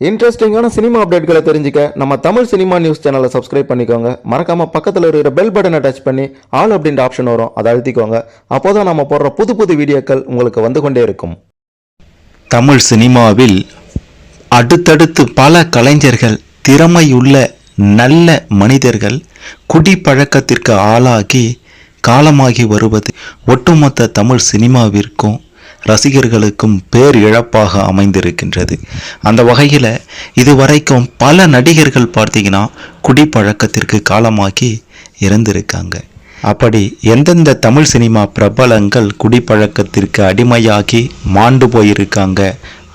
இன்ட்ரெஸ்டிங்கான சினிமா அப்டேட்களை தெரிஞ்சுக்க நம்ம தமிழ் சினிமா நியூஸ் சேனலை சப்ஸ்கிரைப் பண்ணிக்கோங்க. மறக்காம பக்கத்தில் இருக்கிற பெல் பட்டனை டச் பண்ணி ஆல் அப்படின்ற ஆப்ஷன் வரும். அதை அழுத்திக்கோங்க. அப்போதான் நம்ம போடுற புது புது வீடியோக்கள் உங்களுக்கு வந்து கொண்டே இருக்கும். தமிழ் சினிமாவில் அடுத்தடுத்து பல கலைஞர்கள் திறமையுள்ள நல்ல மனிதர்கள் குடிப்பழக்கத்திற்கு ஆளாகி காலமாகி வருவது ஒட்டுமொத்த தமிழ் சினிமாவிற்கும் ரசிகர்களுக்கும் பேர் இழப்பாக அமைந்திருக்கின்றது. அந்த வகையில் இதுவரைக்கும் பல நடிகர்கள் பார்த்தீங்கன்னா குடிப்பழக்கத்திற்கு காலமாக்கி இறந்திருக்காங்க. அப்படி எந்தெந்த தமிழ் சினிமா பிரபலங்கள் குடிப்பழக்கத்திற்கு அடிமையாகி மாண்டு போயிருக்காங்க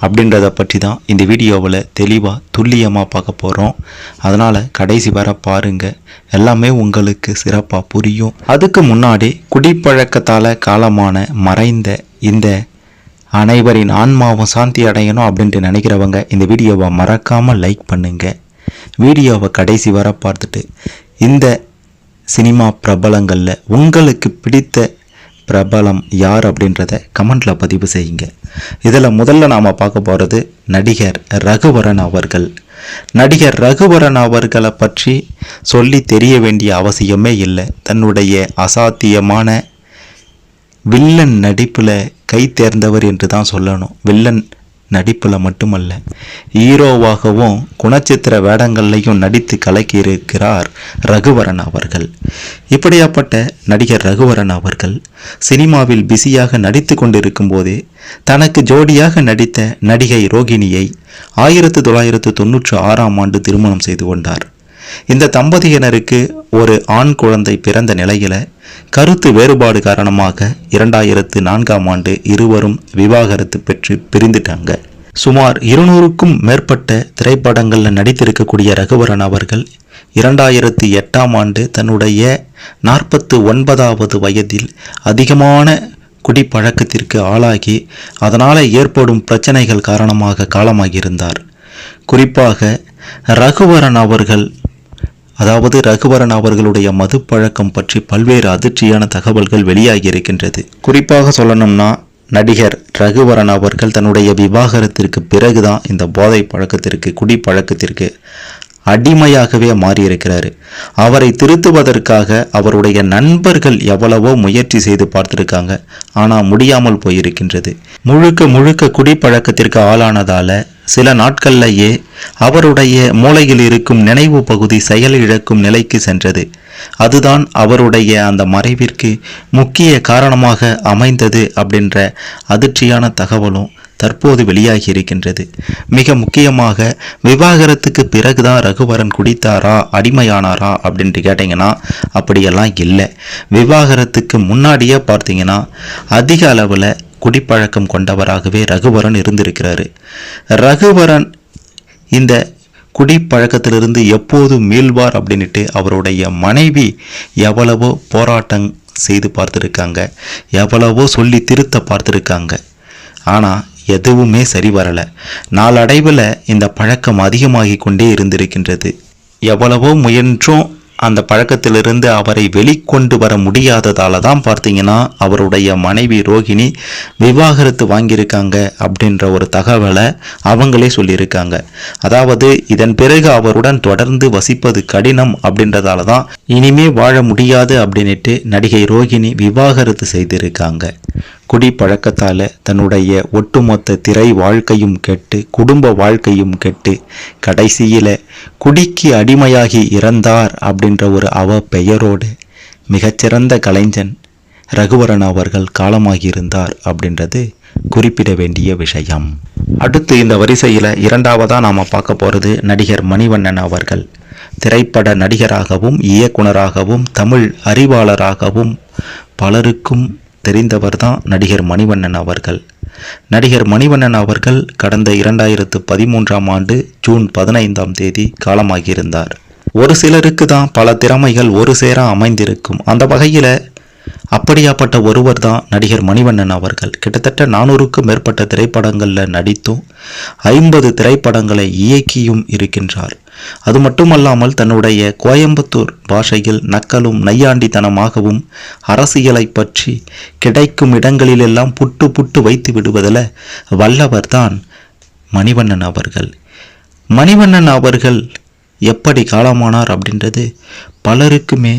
அப்படின்றத பற்றி தான் இந்த வீடியோவில் தெளிவாக துல்லியமாக பார்க்க போகிறோம் அதனால் கடைசி வர பாருங்கள் எல்லாமே உங்களுக்கு சிறப்பாக புரியும். அதுக்கு முன்னாடி குடிப்பழக்கத்தால் காலமான மறைந்த இந்த அனைவரின் ஆன்மாவும் சாந்தி அடையணும் அப்படின்ட்டு நினைக்கிறவங்க இந்த வீடியோவை மறக்காமல் லைக் பண்ணுங்கள் வீடியோவை கடைசி வர பார்த்துட்டு இந்த சினிமா பிரபலங்களில் உங்களுக்கு பிடித்த பிரபலம் யார் அப்படின்றத கமெண்டில் பதிவு செய்யுங்க. இதில் முதல்ல நாம் பார்க்க போகிறது நடிகர் ரகுவரன் அவர்கள். நடிகர் ரகுவரன் அவர்களை பற்றி சொல்லி தெரிய வேண்டிய அவசியமே இல்லை. தன்னுடைய அசாத்தியமான வில்லன் நடிப்பில் கை தேர்ந்தவர் என்று தான் சொல்லணும். வில்லன் நடிப்பில் மட்டுமல்ல ஹீரோவாகவும் குணச்சித்திர வேடங்கள்லையும் நடித்து கலக்கியிருக்கிறார் ரகுவரன் அவர்கள். இப்படியாப்பட்ட நடிகர் ரகுவரன் அவர்கள் சினிமாவில் பிஸியாக நடித்து கொண்டிருக்கும் போதே தனக்கு ஜோடியாக நடித்த நடிகை ரோகிணியை ஆயிரத்து தொள்ளாயிரத்து தொன்னூற்று ஆறாம் ஆண்டு திருமணம் செய்து கொண்டார். இந்த தம்பதியினருக்கு ஒரு ஆண் குழந்தை பிறந்த நிலையில கருத்து வேறுபாடு காரணமாக இரண்டாயிரத்து நான்காம் ஆண்டு இருவரும் விவாகரத்து பெற்று பிரிந்துட்டாங்க. சுமார் இருநூறுக்கும் மேற்பட்ட திரைப்படங்களில் நடித்திருக்கக்கூடிய ரகுவரன் அவர்கள் இரண்டாயிரத்து எட்டாம் ஆண்டு தன்னுடைய நாற்பத்து ஒன்பதாவது வயதில் அதிகமான குடிப்பழக்கத்திற்கு ஆளாகி அதனால் ஏற்படும் பிரச்சனைகள் காரணமாக காலமாகியிருந்தார். குறிப்பாக ரகுவரன் அவர்கள் அதாவது ரகுவரன் அவர்களுடைய மது பழக்கம் பற்றி பல்வேறு அதிர்ச்சியான தகவல்கள் வெளியாகி இருக்கின்றது குறிப்பாக சொல்லணும்னா நடிகர் ரகுவரன் அவர்கள் தன்னுடைய விவாகரத்திற்கு பிறகுதான் இந்த போதை பழக்கத்திற்கு குடி பழக்கத்திற்கு அடிமையாகவே மாறியிருக்கிறாரு. அவரை திருத்துவதற்காக அவருடைய நண்பர்கள் எவ்வளவோ முயற்சி செய்து பார்த்திருக்காங்க. ஆனால் முடியாமல் போயிருக்கின்றது. முழுக்க முழுக்க குடிப்பழக்கத்திற்கு ஆளானதால சில நாட்கள்லேயே அவருடைய மூளையில் இருக்கும் நினைவு பகுதி செயல் இழக்கும் நிலைக்கு சென்றது. அதுதான் அவருடைய அந்த மறைவிற்கு முக்கிய காரணமாக அமைந்தது அப்படின்ற அதிர்ச்சியான தகவலும் தற்போது வெளியாகி இருக்கின்றது மிக முக்கியமாக விவாகரத்துக்கு பிறகுதான் ரகுவரன் குடித்தாரா அடிமையானாரா அப்படின்ட்டு கேட்டிங்கன்னா அப்படியெல்லாம் இல்லை. விவாகரத்துக்கு முன்னாடியே பார்த்தீங்கன்னா அதிக அளவில் குடிப்பழக்கம் கொண்டவராகவே ரகுவரன் இருந்திருக்கிறாரு. ரகுவரன் இந்த குடிப்பழக்கத்திலிருந்து எப்போது மீள்வார் அப்படின்ட்டு அவருடைய மனைவி எவ்வளவோ போராட்டம் செய்து பார்த்துருக்காங்க. எவ்வளவோ சொல்லி திருத்த பார்த்துருக்காங்க. ஆனால் எதுவுமே சரி வரலை நாளடைவில் இந்த பழக்கம் அதிகமாகி கொண்டே இருந்திருக்கின்றது. எவ்வளவோ முயன்றும் அந்த பழக்கத்திலிருந்து அவரை வெளிக்கொண்டு வர முடியாததால தான் பார்த்தீங்கன்னா அவருடைய மனைவி ரோகிணி விவாகரத்து வாங்கியிருக்காங்க அப்படின்ற ஒரு தகவலை அவங்களே சொல்லியிருக்காங்க. அதாவது இதன் பிறகு அவருடன் தொடர்ந்து வசிப்பது கடினம் அப்படின்றதால தான் இனிமே வாழ முடியாது அப்படின்னுட்டு நடிகை ரோகிணி விவாகரத்து செய்திருக்காங்க. குடிப்பழக்கத்தால் தன்னுடைய ஒட்டுமொத்த திரை வாழ்க்கையும் கெட்டு குடும்ப வாழ்க்கையும் கெட்டு கடைசியில் குடிக்கு அடிமையாகி இறந்தார் அப்படின்ற ஒரு அவ பெயரோடு மிகச்சிறந்த கலைஞன் ரகுவரன் அவர்கள் காலமாகியிருந்தார் அப்படின்றது குறிப்பிட வேண்டிய விஷயம். அடுத்து இந்த வரிசையில் இரண்டாவதாக நாம் பார்க்க போகிறது நடிகர் மணிவண்ணன் அவர்கள். திரைப்பட நடிகராகவும் இயக்குனராகவும் தமிழ் அறிவாளராகவும் பலருக்கும் தெரிந்தவர் தான் நடிகர் மணிவண்ணன் அவர்கள். நடிகர் மணிவண்ணன் அவர்கள் கடந்த இரண்டாயிரத்து பதிமூன்றாம் ஆண்டு ஜூன் பதினைந்தாம் தேதி காலமாகியிருந்தார். ஒரு சிலருக்கு தான் பல திறமைகள் ஒரு சேர அமைந்திருக்கும். அந்த வகையில் அப்படியாப்பட்ட ஒருவர் தான் நடிகர் மணிவண்ணன் அவர்கள். கிட்டத்தட்ட நானூறுக்கும் மேற்பட்ட திரைப்படங்களில் நடித்தும் ஐம்பது திரைப்படங்களை இயக்கியும் இருக்கின்றார். அது மட்டுமல்லாமல் தன்னுடைய கோயம்புத்தூர் பாஷையில் நக்கலும் நையாண்டித்தனமாகவும் அரசியலை பற்றி கிடைக்கும் இடங்களிலெல்லாம் புட்டு புட்டு வைத்து விடுவதில் வல்லவர்தான் மணிவண்ணன் அவர்கள். மணிவண்ணன் அவர்கள் எப்படி காலமானார் அப்படின்றது பலருக்குமே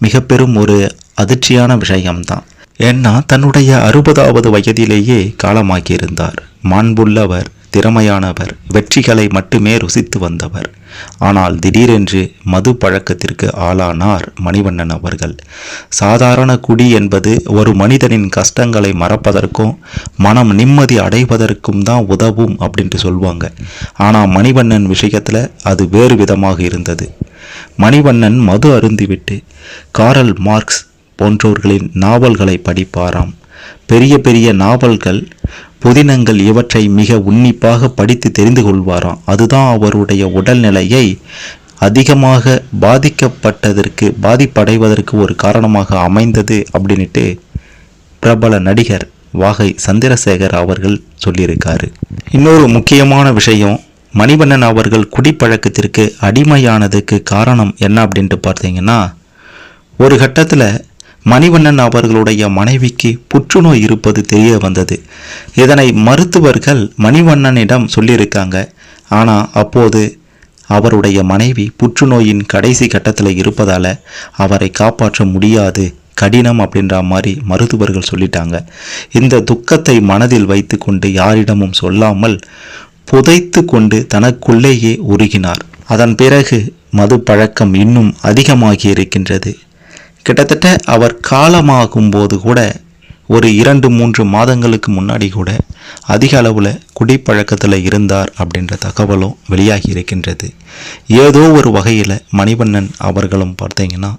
மிக பெரும் ஒரு அதிர்ச்சியான விஷயம்தான். ஏன்னா தன்னுடைய அறுபதாவது வயதிலேயே காலமாகியிருந்தார். மாண்புள்ளவர் திறமையானவர் வெற்றிகளை மட்டுமே ருசித்து வந்தவர். ஆனால் திடீரென்று மது பழக்கத்திற்கு ஆளானார் மணிவண்ணன் அவர்கள். சாதாரண குடி என்பது ஒரு மனிதனின் கஷ்டங்களை மறப்பதற்கும் மனம் நிம்மதி அடைவதற்கும் தான் உதவும் அப்படின்ட்டு சொல்லுவாங்க ஆனால் மணிவண்ணன் விஷயத்தில் அது வேறு விதமாக இருந்தது. மணிவண்ணன் மது அருந்திவிட்டு காரல் மார்க்ஸ் போன்றோர்களின் நாவல்களை படிப்பாராம். பெரிய பெரிய நாவல்கள் புதினங்கள் இவற்றை மிக உன்னிப்பாக படித்து தெரிந்து கொள்வாராம். அதுதான் அவருடைய உடல்நிலையை அதிகமாக பாதிக்கப்பட்டதற்கு பாதிப்படைவதற்கு ஒரு காரணமாக அமைந்தது அப்படின்ட்டு பிரபல நடிகர் வாகை சந்திரசேகர் அவர்கள் சொல்லியிருக்காரு. இன்னொரு முக்கியமான விஷயம் மணிவண்ணன் அவர்கள் குடிப்பழக்கத்திற்கு அடிமையானதுக்கு காரணம் என்ன அப்படின்ட்டு பார்த்தீங்கன்னா ஒரு கட்டத்தில் மணிவண்ணன் அவர்களுடைய மனைவிக்கு புற்றுநோய் இருப்பது தெரிய வந்தது இதனை மருத்துவர்கள் மணிவண்ணனிடம் சொல்லியிருக்காங்க. ஆனால் அப்போது அவருடைய மனைவி புற்றுநோயின் கடைசி கட்டத்தில் இருப்பதால் அவரை காப்பாற்ற முடியாது கடினம் அப்படின்ற மாதிரி மருத்துவர்கள் சொல்லிட்டாங்க. இந்த துக்கத்தை மனதில் வைத்து கொண்டு யாரிடமும் சொல்லாமல் புதைத்து கொண்டு தனக்குள்ளேயே உருகினார். அதன் பிறகு மது பழக்கம் இன்னும் அதிகமாகி இருக்கின்றது. கிட்டத்தட்ட அவர் காலமாகும் போது கூட ஒரு இரண்டு மூன்று மாதங்களுக்கு முன்னாடி கூட அதிக அளவில் குடிப்பழக்கத்தில் இருந்தார் அப்படின்ற தகவலும் வெளியாகி இருக்கின்றது. ஏதோ ஒரு வகையில் மணிவண்ணன் அவர்களும் பார்த்தீங்கன்னா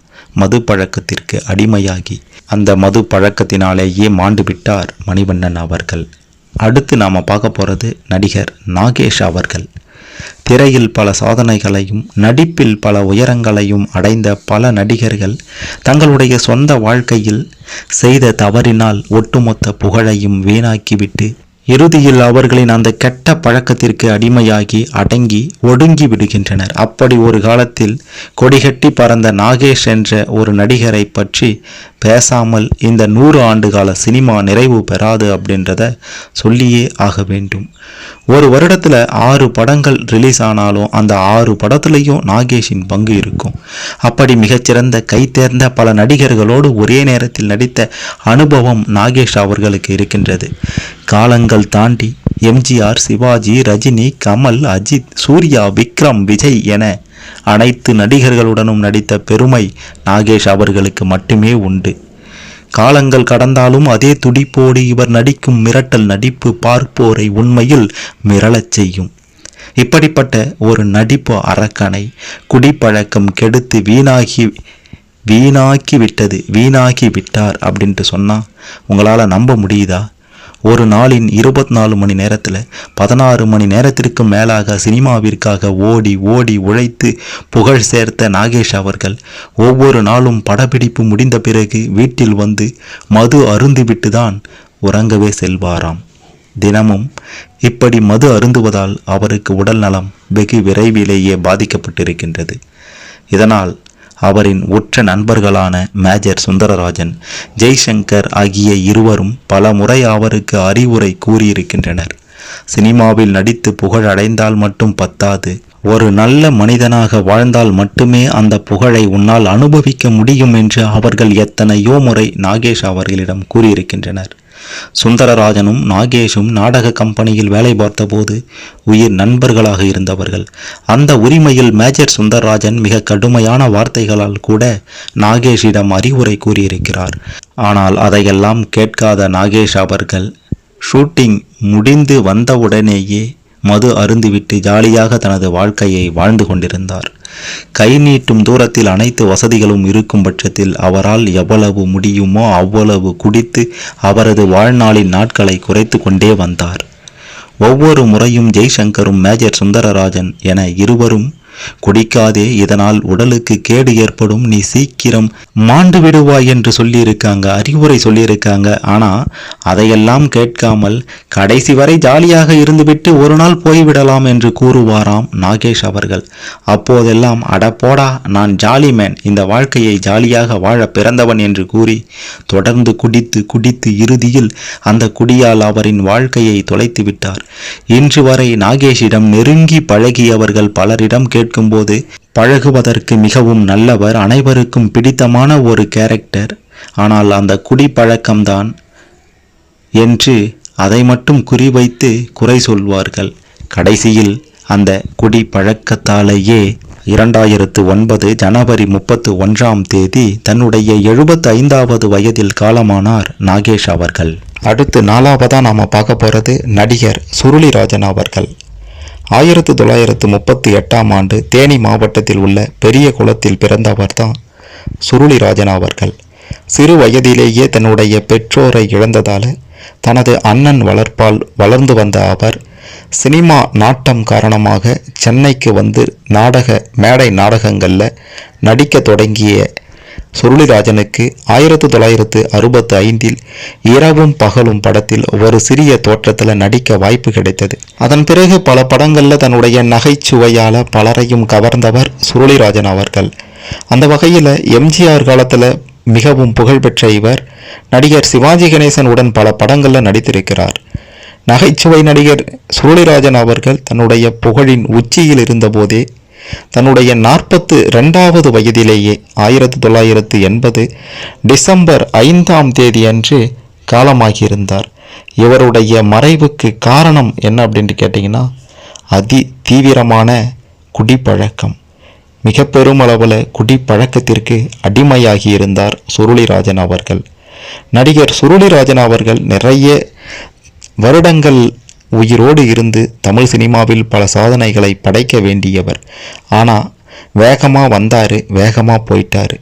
மது பழக்கத்திற்கு அடிமையாகி அந்த மது பழக்கத்தினாலேயே மாண்டு விட்டார் மணிவண்ணன் அவர்கள். அடுத்து நாம் பார்க்க போகிறது நடிகர் நாகேஷ் அவர்கள். திரையில் பல சாதனைகளையும் நடிப்பில் பல உயரங்களையும் அடைந்த பல நடிகர்கள் தங்களுடைய சொந்த வாழ்க்கையில் செய்த தவறினால் ஒட்டுமொத்த புகழையும் வீணாக்கிவிட்டு இறுதியில் அவர்களின் அந்த கெட்ட பழக்கத்திற்கு அடிமையாகி அடங்கி ஒடுங்கி விடுகின்றனர். அப்படி ஒரு காலத்தில் கொடிகட்டி பறந்த நாகேஷ் என்ற ஒரு நடிகரை பற்றி பேசாமல் இந்த நூறு ஆண்டு கால சினிமா நிறைவு பெறாது அப்படின்றத சொல்லியே ஆக வேண்டும். ஒரு வருடத்தில் ஆறு படங்கள் ரிலீஸ் ஆனாலும் அந்த ஆறு படத்துலையும் நாகேஷின் பங்கு இருக்கும். அப்படி மிகச்சிறந்த கைத்தேர்ந்த பல நடிகர்களோடு ஒரே நேரத்தில் நடித்த அனுபவம் நாகேஷ் அவர்களுக்கு இருக்கின்றது. காலங்கள் தாண்டி எம்ஜிஆர் சிவாஜி ரஜினி கமல் அஜித் சூர்யா விக்ரம் விஜய் என அனைத்து நடிகர்களுடனும் நடித்த பெருமை நாகேஷ் அவர்களுக்கு மட்டுமே உண்டு. காலங்கள் கடந்தாலும் அதே துடிப்போடு இவர் நடிக்கும் மிரட்டல் நடிப்பு பார்ப்போரை உண்மையில் மிரளச் செய்யும். இப்படிப்பட்ட ஒரு நடிப்பு அரக்கனை குடிப்பழக்கம் கெடுத்து வீணாகி வீணாக்கி விட்டது வீணாகி விட்டார் அப்படின்ட்டு சொன்னால் உங்களால் நம்ப முடியுதா? ஒரு நாளின் இருபத்தி நாலு மணி நேரத்தில் பதினாறு மணி நேரத்திற்கு மேலாக சினிமாவிற்காக ஓடி ஓடி உழைத்து புகழ் சேர்த்த நாகேஷ் அவர்கள் ஒவ்வொரு நாளும் படப்பிடிப்பு முடிந்த பிறகு வீட்டில் வந்து மது அருந்துவிட்டு தான் உறங்கவே செல்வாராம். தினமும் இப்படி மது அருந்துவதால் அவருக்கு உடல் நலம் வெகு விரைவிலேயே பாதிக்கப்பட்டிருக்கின்றது. இதனால் அவரின் உற்ற நண்பர்களான மேஜர் சுந்தரராஜன் ஜெய்சங்கர் ஆகிய இருவரும் பல முறை அவருக்கு அறிவுரை கூறியிருக்கின்றனர். சினிமாவில் நடித்து புகழ் அடைந்தால் மட்டும் பத்தாது. ஒரு நல்ல மனிதனாக வாழ்ந்தால் மட்டுமே அந்த புகழை உன்னால் அனுபவிக்க முடியும் என்று அவர்கள் எத்தனையோ முறை நாகேஷ் அவர்களிடம் கூறியிருக்கின்றனர். சுந்தரராஜனும் நாகேஷும் நாடக கம்பெனியில் வேலை பார்த்தபோது உயிர் நண்பர்களாக இருந்தவர்கள். அந்த உரிமையில் மேஜர் சுந்தரராஜன் மிக கடுமையான வார்த்தைகளால் கூட நாகேஷிடம் அறிவுரை கூறியிருக்கிறார். ஆனால் அதையெல்லாம் கேட்காத நாகேஷ் அவர்கள் ஷூட்டிங் முடிந்து வந்தவுடனேயே மது அருந்திவிட்டு ஜாலியாக தனது வாழ்க்கையை வாழ்ந்து கொண்டிருந்தார். கை நீட்டும் தூரத்தில் அனைத்து வசதிகளும் இருக்கும் பட்சத்தில் அவரால் எவ்வளவு முடியுமோ அவ்வளவு குடித்து அவரது வாழ்நாளின் நாட்களை குறைத்து கொண்டே வந்தார். ஒவ்வொரு முறையும் ஜெய்சங்கரும் மேஜர் சுந்தரராஜன் என இருவரும் குடிக்காதே இதனால் உடலுக்கு கேடு ஏற்படும் நீ சீக்கிரம் மாண்டு விடுவாய் என்று சொல்லியிருக்காங்க அறிவுரை சொல்லியிருக்காங்க. ஆனால் அதையெல்லாம் கேட்காமல் கடைசி வரை ஜாலியாக இருந்துவிட்டு ஒரு நாள் போய்விடலாம் என்று கூறுவாராம் நாகேஷ் அவர்கள். அப்போதெல்லாம் அட போடா நான் ஜாலி மேன். இந்த வாழ்க்கையை ஜாலியாக வாழ பிறந்தவன் என்று கூறி தொடர்ந்து குடித்து குடித்து இறுதியில் அந்த குடியால் அவரின் வாழ்க்கையை தொலைத்து விட்டார் இன்று வரை நாகேஷிடம் நெருங்கி பழகியவர்கள் பலரிடம் கேட்கும்போது பழகுவதற்கு மிகவும் நல்லவர் அனைவருக்கும் பிடித்தமான ஒரு கேரக்டர். ஆனால் அந்த குடிப்பழக்கம்தான் என்று அதை மட்டும் குறிவைத்து குறை சொல்வார்கள். கடைசியில் அந்த குடி பழக்கத்தாலேயே இரண்டாயிரத்து ஒன்பது ஜனவரி முப்பத்து ஒன்றாம் தேதி தன்னுடைய எழுபத்து ஐந்தாவது வயதில் காலமானார் நாகேஷ் அவர்கள். அடுத்து நாலாவதா நாம பார்க்க போறது நடிகர் சுருளிராஜன் அவர்கள். ஆயிரத்து தொள்ளாயிரத்து முப்பத்தி எட்டாம் ஆண்டு தேனி மாவட்டத்தில் உள்ள பெரிய குளத்தில் பிறந்தவர் தான் சுருளிராஜன் அவர்கள். சிறு வயதிலேயே தன்னுடைய பெற்றோரை இழந்ததால் தனது அண்ணன் வளர்ப்பால் வளர்ந்து வந்த அவர் சினிமா நாட்டம் காரணமாக சென்னைக்கு வந்து நாடக மேடை நாடகங்களில் நடிக்க தொடங்கிய சுருளிராஜனுக்கு ஆயிரத்து தொள்ளாயிரத்து அறுபத்து ஐந்தில் இரவும் பகலும் படத்தில் ஒரு சிறிய தோற்றத்தில் நடிக்க வாய்ப்பு கிடைத்தது. அதன் பிறகு பல படங்களில் தன்னுடைய நகைச்சுவையால் பலரையும் கவர்ந்தவர் சுருளிராஜன் அவர்கள். அந்த வகையில் எம்ஜிஆர் காலத்தில் மிகவும் புகழ்பெற்ற இவர் நடிகர் சிவாஜி கணேசன் உடன் பல படங்களில் நடித்திருக்கிறார். நகைச்சுவை நடிகர் சுருளிராஜன் அவர்கள் தன்னுடைய புகழின் உச்சியில் இருந்தபோதே தன்னுடைய நாற்பத்து ரெண்டாவது வயதிலேயே ஆயிரத்தி தொள்ளாயிரத்து எண்பது டிசம்பர் ஐந்தாம் தேதி அன்று காலமாகியிருந்தார். இவருடைய மறைவுக்கு காரணம் என்ன அப்படின்ட்டு கேட்டிங்கன்னா அதி தீவிரமான குடிப்பழக்கம். மிக பெருமளவில் குடிப்பழக்கத்திற்கு அடிமையாகி இருந்தார் சுருளிராஜன் அவர்கள். நடிகர் சுருளிராஜன் அவர்கள் நிறைய வருடங்கள் உயிரோடு இருந்து தமிழ் சினிமாவில் பல சாதனைகளை படைக்க வேண்டியவர். ஆனால் வேகமாக வந்தார் வேகமாக போயிட்டார்.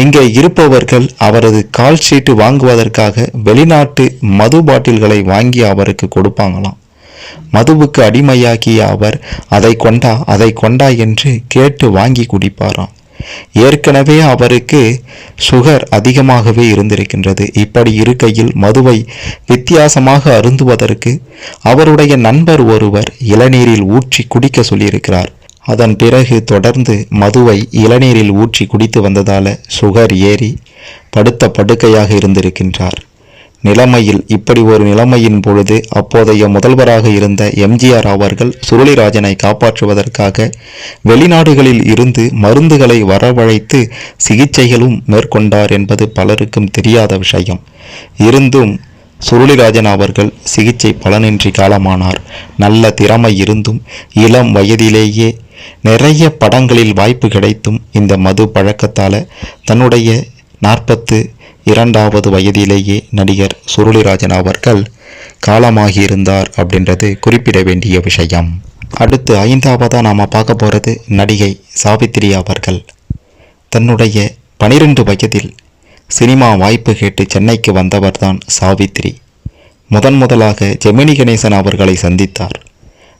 இங்கே இருப்பவர்கள் அவரது கால் ஷீட்டு வாங்குவதற்காக வெளிநாட்டு மது பாட்டில்களை வாங்கி அவருக்கு கொடுப்பாங்களாம். மதுவுக்கு அடிமையாகிய அவர் அதை கொண்டா அதை கொண்டா என்று கேட்டு வாங்கி குடிப்பாராம். ஏற்கனவே அவருக்கு சுகர் அதிகமாகவே இருந்திருக்கின்றது. இப்படி இருக்கையில் மதுவை வித்தியாசமாக அருந்துவதற்கு அவருடைய நண்பர் ஒருவர் இளநீரில் ஊற்றி குடிக்க சொல்லியிருக்கிறார். அதன் பிறகு தொடர்ந்து மதுவை இளநீரில் ஊற்றி குடித்து வந்ததால சுகர் ஏறி படுத்த படுக்கையாக இருந்திருக்கின்றார். நிலைமையில் இப்படி ஒரு நிலைமையின் பொழுது அப்போதைய முதல்வராக இருந்த எம்ஜிஆர் அவர்கள் சுருளிராஜனை காப்பாற்றுவதற்காக வெளிநாடுகளில் இருந்து மருந்துகளை வரவழைத்து சிகிச்சைகளும் மேற்கொண்டார் என்பது பலருக்கும் தெரியாத விஷயம். இருந்தும் சுருளிராஜன் அவர்கள் சிகிச்சை பலனின்றி காலமானார். நல்ல திறமை இருந்தும் இளம் வயதிலேயே நிறைய படங்களில் வாய்ப்பு கிடைத்தும் இந்த மது பழக்கத்தால் தன்னுடைய நாற்பத்து இரண்டாவது வயதிலேயே நடிகர் சுருளிராஜன் அவர்கள் காலமாகியிருந்தார் அப்படின்றது குறிப்பிட வேண்டிய விஷயம். அடுத்து ஐந்தாவதாக நாம் பார்க்க போகிறது நடிகை சாவித்திரி அவர்கள். தன்னுடைய பனிரெண்டு வயதில் சினிமா வாய்ப்பு கேட்டு சென்னைக்கு வந்தவர்தான் சாவித்திரி. முதன் முதலாக ஜெமினி கணேசன் அவர்களை சந்தித்தார்.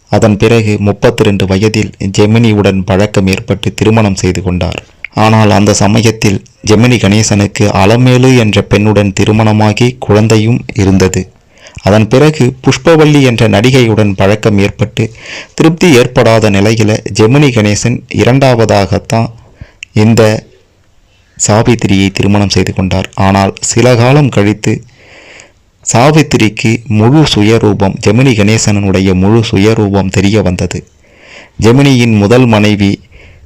அதன் பிறகு முப்பத்தி ரெண்டு வயதில் ஜெமினியுடன் பழக்கம் ஏற்பட்டு திருமணம் செய்து கொண்டார். ஆனால் அந்த சமயத்தில் ஜெமினி கணேசனுக்கு அலமேலு என்ற பெண்ணுடன் திருமணமாகி குழந்தையும் இருந்தது. அதன் பிறகு புஷ்பவல்லி என்ற நடிகையுடன் பழக்கம் ஏற்பட்டு திருப்தி ஏற்படாத நிலையில் ஜெமினி கணேசன் இரண்டாவதாகத்தான் இந்த சாவித்திரியை திருமணம் செய்து கொண்டார். ஆனால் சில காலம் கழித்து சாவித்திரிக்கு முழு சுயரூபம் ஜெமினி கணேசனுடைய முழு சுயரூபம் தெரிய வந்தது. ஜெமினியின் முதல் மனைவி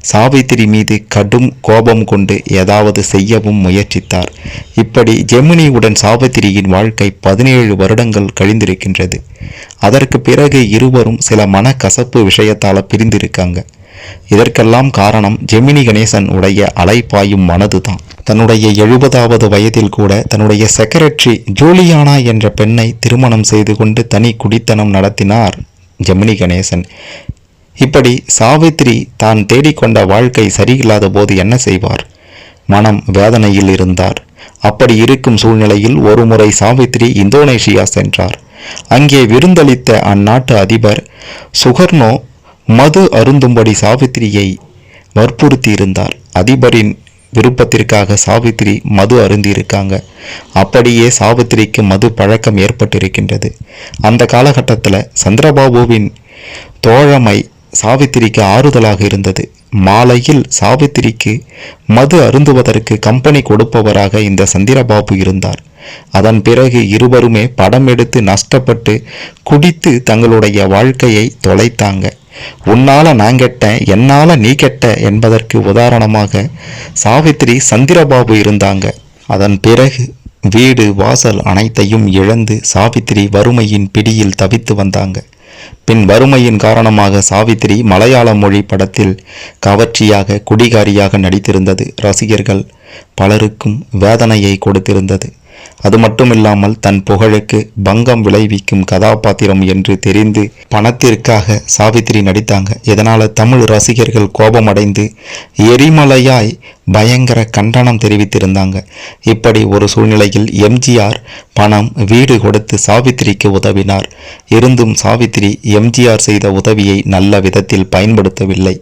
சாவித்திரி மீது கடும் கோபம் கொண்டு ஏதாவது செய்யவும் முயற்சித்தார். இப்படி ஜெமினியுடன் சாவித்திரியின் வாழ்க்கை பதினேழு வருடங்கள் கழிந்திருக்கின்றது. அதற்கு பிறகு இருவரும் சில மனக்கசப்பு விஷயத்தால் பிரிந்திருக்காங்க. இதற்கெல்லாம் காரணம் ஜெமினி கணேசன் உடைய அலைப்பாயும் மனதுதான். தன்னுடைய எழுபதாவது வயதில் கூட தன்னுடைய செக்ரட்டரி ஜூலியானா என்ற பெண்ணை திருமணம் செய்து கொண்டு தனி குடித்தனம் நடத்தினார் ஜெமினி கணேசன். இப்படி சாவித்திரி தான் தேடிக்கொண்ட வாழ்க்கை சரியில்லாத போது என்ன செய்வார்? மனம் வேதனையில் இருந்தார். அப்படி இருக்கும் சூழ்நிலையில் ஒருமுறை சாவித்திரி இந்தோனேஷியா சென்றார். அங்கே விருந்தளித்த அந்நாட்டு அதிபர் சுகர்னோ மது அருந்தும்படி சாவித்திரியை வற்புறுத்தியிருந்தார். அதிபரின் விருப்பத்திற்காக சாவித்திரி மது அருந்தியிருக்காங்க. அப்படியே சாவித்திரிக்கு மது பழக்கம் ஏற்பட்டிருக்கின்றது. அந்த காலகட்டத்தில் சந்திரபாபுவின் தோழமை சாவித்திரிக்கு ஆறுதலாக இருந்தது. மாலையில் சாவித்திரிக்கு மது அருந்துவதற்கு கம்பெனி கொடுப்பவராக இந்த சந்திரபாபு இருந்தார். அதன் பிறகு இருவருமே படம் எடுத்து நஷ்டப்பட்டு குடித்து தங்களுடைய வாழ்க்கையை தொலைத்தாங்க. உன்னால நான் கெட்டேன் என்னால நீ கெட்ட என்பதற்கு உதாரணமாக சாவித்திரி சந்திரபாபு இருந்தாங்க. அதன் பிறகு வீடு வாசல் அனைத்தையும் இழந்து சாவித்திரி வறுமையின் பிடியில் தவித்து வந்தாங்க. பின் வறுமையின் காரணமாக சாவித்திரி மலையாள மொழி படத்தில் கவர்ச்சியாக குடிகாரியாக நடித்திருந்தது ரசிகர்கள். பலருக்கும் வேதனையை கொடுத்திருந்தது. அது மட்டுமில்லாமல் தன் புகழுக்கு பங்கம் விளைவிக்கும் கதாபாத்திரம் என்று தெரிந்து பணத்திற்காக சாவித்திரி நடித்தாங்க. இதனால தமிழ் ரசிகர்கள் கோபமடைந்து எரிமலையாய் பயங்கர கண்டனம் தெரிவித்திருந்தாங்க. இப்படி ஒரு சூழ்நிலையில் எம்ஜிஆர் பணம் வீடு கொடுத்து சாவித்திரிக்கு உதவினார். இருந்தும் சாவித்திரி எம்ஜிஆர் செய்த உதவியை நல்ல விதத்தில் பயன்படுத்தவில்லை.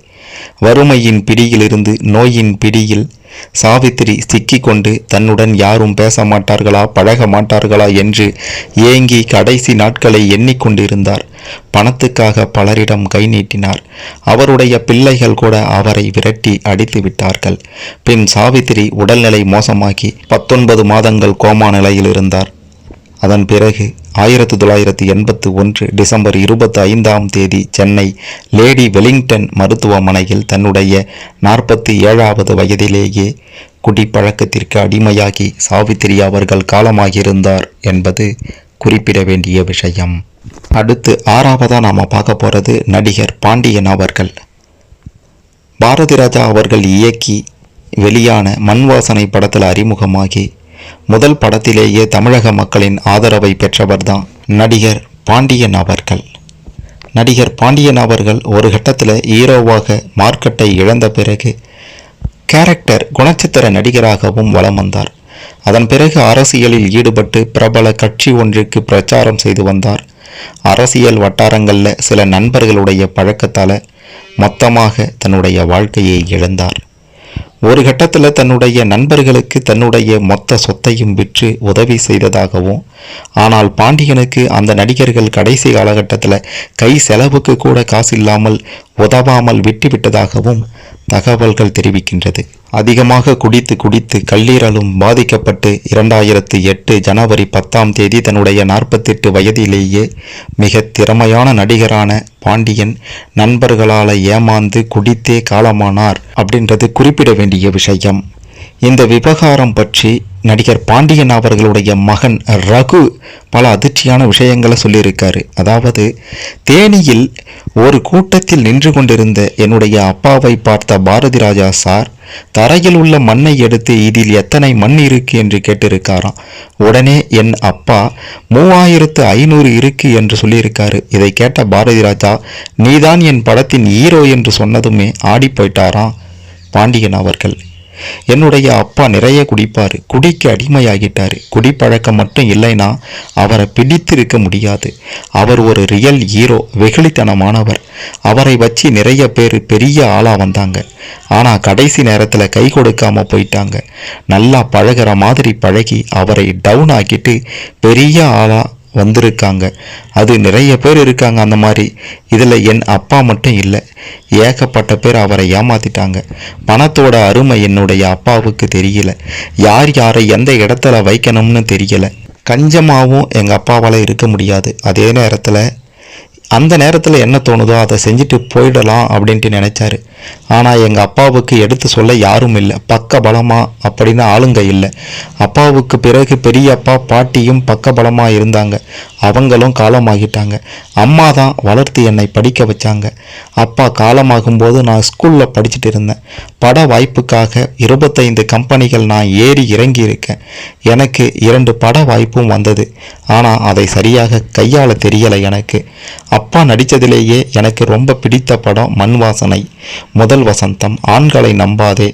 வறுமையின் பிடியிலிருந்து நோயின் பிடியில் சாவித்திரி சிக்கிக்கொண்டு தன்னுடன் யாரும் பேச மாட்டார்களா பழக மாட்டார்களா என்று ஏங்கி கடைசி நாட்களை எண்ணிக்கொண்டிருந்தார். பணத்துக்காக பலரிடம் கை நீட்டினார். அவருடைய பிள்ளைகள் கூட அவரை விரட்டி அடித்து விட்டார்கள். பின் சாவித்திரி உடல்நிலை மோசமாகி பத்தொன்பது மாதங்கள் கோமா நிலையில் இருந்தார். அதன் பிறகு ஆயிரத்தி தொள்ளாயிரத்தி எண்பத்து ஒன்று டிசம்பர் இருபத்தி ஐந்தாம் தேதி சென்னை லேடி வெலிங்டன் மருத்துவமனையில் தன்னுடைய நாற்பத்தி ஏழாவது வயதிலேயே குடிப்பழக்கத்திற்கு அடிமையாகி சாவித்திரி அவர்கள் காலமாகியிருந்தார் என்பது குறிப்பிட வேண்டிய விஷயம். அடுத்து ஆறாவதாக நாம் பார்க்க போகிறது நடிகர் பாண்டியன் அவர்கள். பாரதிராஜா அவர்கள் இயக்கி வெளியான மண் வாசனை படத்தில் அறிமுகமாகி முதல் படத்திலேயே தமிழக மக்களின் ஆதரவை பெற்றவர்தான் நடிகர் பாண்டியன் அவர்கள். நடிகர் பாண்டியன் அவர்கள் ஒரு கட்டத்தில் ஹீரோவாக மார்க்கெட்டை இழந்த பிறகு கேரக்டர் குணச்சித்திர நடிகராகவும் வலம் வந்தார். அதன் பிறகு அரசியலில் ஈடுபட்டு பிரபல கட்சி ஒன்றுக்கு பிரச்சாரம் செய்து வந்தார். அரசியல் வட்டாரங்களில் சில நண்பர்களுடைய பழக்கத்தால் மொத்தமாக தன்னுடைய வாழ்க்கையை இழந்தார். ஒரு கட்டத்தில் தன்னுடைய நண்பர்களுக்கு தன்னுடைய மொத்த சொத்தையும் விற்று உதவி செய்ததாகவும் ஆனால் பாண்டியனுக்கு அந்த நடிகர்கள் கடைசி காலகட்டத்தில் கை செலவுக்கு கூட காசு இல்லாமல் உதவாமல் விட்டுவிட்டதாகவும் தகவல்கள் தெரிவிக்கின்றது. அதிகமாக குடித்து குடித்து கல்லீரலும் பாதிக்கப்பட்டு இரண்டாயிரத்து எட்டு ஜனவரி பத்தாம் தேதி தன்னுடைய நாற்பத்தெட்டு வயதிலேயே மிக திறமையான நடிகரான பாண்டியன் நண்பர்களால் ஏமாந்து குடித்தே காலமானார் அப்படின்றது குறிப்பிட வேண்டிய விஷயம். இந்த விவகாரம் பற்றி நடிகர் பாண்டியன் அவர்களுடைய மகன் ரகு பல அதிர்ச்சியான விஷயங்களை சொல்லியிருக்காரு. அதாவது தேனியில் ஒரு கூட்டத்தில் நின்று கொண்டிருந்த என்னுடைய அப்பாவை பார்த்த பாரதி ராஜா சார் தரையில் உள்ள மண்ணை எடுத்து இதில் எத்தனை மண் இருக்கு என்று கேட்டிருக்காராம். உடனே என் அப்பா மூவாயிரத்து ஐநூறு இருக்கு என்று சொல்லியிருக்காரு. இதை கேட்ட பாரதி ராஜா நீதான் என் படத்தின் ஹீரோ என்று சொன்னதுமே ஆடி போயிட்டாராம் பாண்டியன் அவர்கள். என்னுடைய அப்பா நிறைய குடிப்பார். குடிக்கு அடிமையாகிட்டார். குடிப்பழக்கம் மட்டும் இல்லைன்னா அவரை பிடித்திருக்க முடியாது. அவர் ஒரு ரியல் ஹீரோ வெகுளித்தனமானவர். அவரை வச்சு நிறைய பேர் பெரிய ஆளா வந்தாங்க. ஆனா கடைசி நேரத்துல கை கொடுக்காம போயிட்டாங்க. நல்லா பழகுற மாதிரி பழகி அவரை டவுன் ஆக்கிட்டு பெரிய ஆளா வந்திருக்காங்க. அது நிறைய பேர் இருக்காங்க அந்த மாதிரி. இதில் என் அப்பா மட்டும் இல்லை ஏகப்பட்ட பேர் அவரை ஏமாத்திட்டாங்க. பணத்தோட அருமை என்னுடைய அப்பாவுக்கு தெரியல. யார் யாரை எந்த இடத்துல வைக்கணும்னு தெரியல. கஞ்சமாகவும் எங்கள் அப்பாவால் இருக்க முடியாது. அதே நேரத்தில் அந்த நேரத்தில் என்ன தோணுதோ அதை செஞ்சுட்டு போயிடலாம் அப்படின்ட்டு நினச்சாரு. ஆனால் எங்கள் அப்பாவுக்கு எடுத்து சொல்ல யாரும் இல்லை. பக்க பலமா அப்படின்னு ஆளுங்க இல்லை. அப்பாவுக்கு பிறகு பெரியப்பா பாட்டியும் பக்க பலமாக இருந்தாங்க. அவங்களும் காலமாகிட்டாங்க. அம்மா தான் வளர்த்து என்னை படிக்க வச்சாங்க. அப்பா காலமாகும்போது நான் ஸ்கூலில் படிச்சுட்டு இருந்தேன். பட வாய்ப்புக்காக இருபத்தைந்து கம்பெனிகள் நான் ஏறி இறங்கி இருக்கேன் எனக்கு இரண்டு பட வாய்ப்பும் வந்தது. ஆனால் அதை சரியாக கையாள தெரியலை எனக்கு. அப்பா நடித்ததிலேயே எனக்கு ரொம்ப பிடித்த படம் மண் வாசனை. முதல் வசந்தம் ஆண்களை நம்பாதே.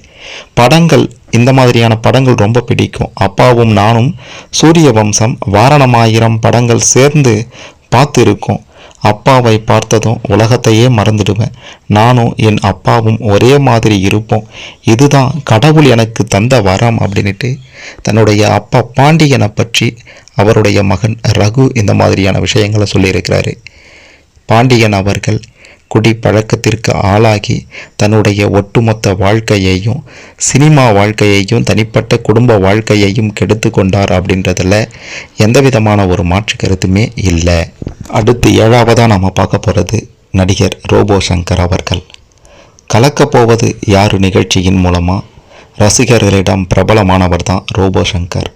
படங்கள் இந்த மாதிரியான படங்கள் ரொம்ப பிடிக்கும். அப்பாவும் நானும் சூரிய வம்சம் வாரணமாயிரம் படங்கள் சேர்ந்து பார்த்துருக்கோம். அப்பாவை பார்த்ததும் உலகத்தையே மறந்துடுவேன். நானும் என் அப்பாவும் ஒரே மாதிரி இருப்போம். இதுதான் கடவுள் எனக்கு தந்த வரம் அப்படின்ட்டு தன்னுடைய அப்பா பாண்டியனை பற்றி அவருடைய மகன் ரகு இந்த மாதிரியான விஷயங்களை சொல்லியிருக்கிறாரு. பாண்டியன் அவர்கள் குடிப்பழக்கத்திற்கு ஆளாகி தன்னுடைய ஒட்டுமொத்த வாழ்க்கையையும் சினிமா வாழ்க்கையையும் தனிப்பட்ட குடும்ப வாழ்க்கையையும் கெடுத்து கொண்டார் அப்படின்றதில் எந்த விதமான ஒரு மாற்று கருத்துமே இல்லை. அடுத்து ஏழாவதாக நம்ம பார்க்க போகிறது நடிகர் ரோபோ சங்கர் அவர்கள். கலக்கப் போவது யார் நிகழ்ச்சியின் மூலமாக ரசிகர்களிடம் பிரபலமானவர் தான் ரோபோ சங்கர்.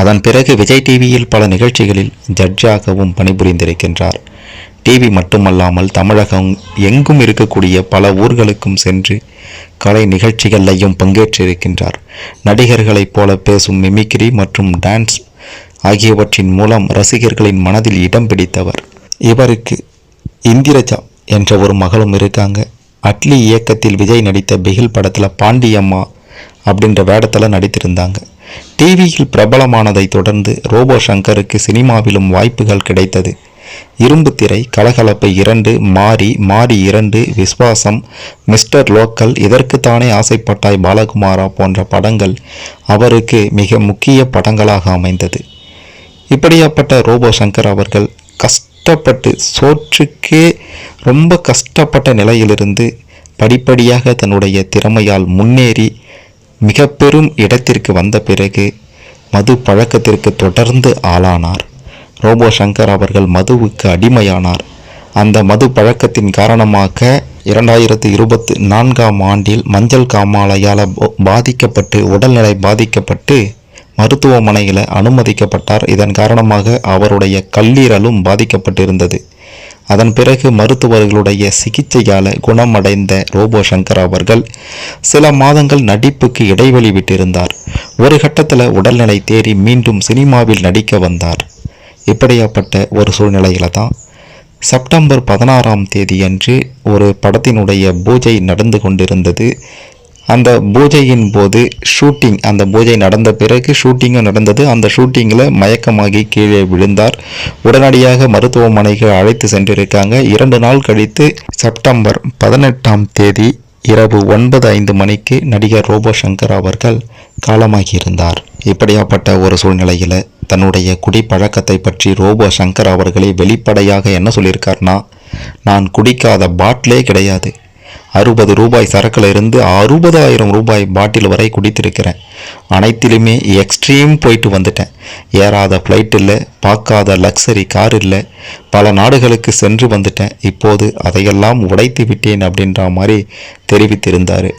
அதன் பிறகு விஜய் டிவியில் பல நிகழ்ச்சிகளில் ஜட்ஜாகவும் பணிபுரிந்திருக்கின்றார். டிவி மட்டுமல்லாமல் தமிழகம் எங்கும் இருக்கக்கூடிய பல ஊர்களுக்கும் சென்று கலை நிகழ்ச்சிகளையும் பங்கேற்றிருக்கின்றார். நடிகர்களைப் போல பேசும் மிமிக்ரி மற்றும் டான்ஸ் ஆகியவற்றின் மூலம் ரசிகர்களின் மனதில் இடம் பிடித்தவர். இவருக்கு இந்திரஜா என்ற ஒரு மகளும் இருக்காங்க. அட்லி இயக்கத்தில் விஜய் நடித்த பிகில் படத்தில் பாண்டியம்மா அப்படின்ற வேடத்தில் நடித்திருந்தாங்க. டிவியில் பிரபலமானதை தொடர்ந்து ரோபோ சங்கருக்கு சினிமாவிலும் வாய்ப்புகள் கிடைத்தது. இரும்பு திரை கலகலப்பு இரண்டு மாறி மாறி இரண்டு விஸ்வாசம் மிஸ்டர் லோக்கல் இதற்குத்தானே ஆசைப்பட்டாய் பாலகுமாரா போன்ற படங்கள் அவருக்கு மிக முக்கிய படங்களாக அமைந்தது. இப்படியாப்பட்ட ரோபோ சங்கர் அவர்கள் கஷ்டப்பட்டு சோற்றுக்கே ரொம்ப கஷ்டப்பட்ட நிலையிலிருந்து படிப்படியாக தன்னுடைய திறமையால் முன்னேறி மிக பெரும் இடத்திற்கு வந்த பிறகு மது பழக்கத்திற்கு தொடர்ந்து ஆளானார். ரோபோ சங்கர் அவர்கள் மதுவுக்கு அடிமையானார். அந்த மது பழக்கத்தின் காரணமாக இரண்டாயிரத்து இருபத்தி நான்காம் ஆண்டில் மஞ்சள் காமாலையால் பாதிக்கப்பட்டு உடல்நிலை பாதிக்கப்பட்டு மருத்துவமனையில் அனுமதிக்கப்பட்டார். இதன் காரணமாக அவருடைய கல்லீரலும் பாதிக்கப்பட்டிருந்தது. அதன் பிறகு மருத்துவர்களுடைய சிகிச்சையால் குணமடைந்த ரோபோ சங்கர் அவர்கள் சில மாதங்கள் நடிப்புக்கு இடைவெளி விட்டிருந்தார். ஒரு கட்டத்தில் உடல்நிலை தேறி மீண்டும் சினிமாவில் நடிக்க வந்தார். இப்படியாப்பட்ட ஒரு சூழ்நிலையில் தான் செப்டம்பர் பதினாறாம் தேதியன்று ஒரு படத்தினுடைய பூஜை நடந்து கொண்டிருந்தது. அந்த பூஜையின் போது ஷூட்டிங் அந்த பூஜை நடந்த பிறகு ஷூட்டிங்கும் நடந்தது. அந்த ஷூட்டிங்கில் மயக்கமாகி கீழே விழுந்தார். உடனடியாக மருத்துவமனைக்கு அழைத்து சென்றிருக்காங்க. இரண்டு நாள் கழித்து செப்டம்பர் பதினெட்டாம் தேதி இரவு ஒன்பது ஐந்து மணிக்கு நடிகர் ரோபோ சங்கர் அவர்கள் காலமாகியிருந்தார். இப்படியாப்பட்ட ஒரு சூழ்நிலையில் தன்னுடைய குடிப்பழக்கத்தை பற்றி ரோபோ சங்கர் அவர்களே வெளிப்படையாக என்ன சொல்லியிருக்காருன்னா நான் குடிக்காத பாட்டிலே கிடையாது. அறுபது ரூபாய் சரக்குல இருந்து அறுபதாயிரம் ரூபாய் பாட்டில் வரை குடித்திருக்கிறேன். அனைத்திலுமே எக்ஸ்ட்ரீம் போயிட்டு வந்துட்டேன். ஏறாத ஃப்ளைட் இல்லை பார்க்காத லக்ஸரி கார் இல்லை. பல நாடுகளுக்கு சென்று வந்துட்டேன். இப்போது அதையெல்லாம் உடைத்து விட்டேன் அப்படின்ற மாதிரி தெரிவித்திருந்தார்.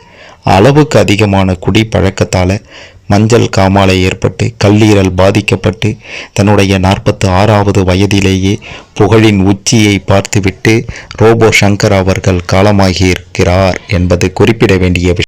அளவுக்கு அதிகமான குடி பழக்கத்தால் மஞ்சள் காமாலை ஏற்பட்டு கல்லீரல் பாதிக்கப்பட்டு தன்னுடைய நாற்பத்து ஆறாவது வயதிலேயே புகழின் உச்சியை பார்த்துவிட்டு ரோபோ சங்கர் அவர்கள் காலமாகியிருக்கிறார் என்பது குறிப்பிட வேண்டிய விஷயம்.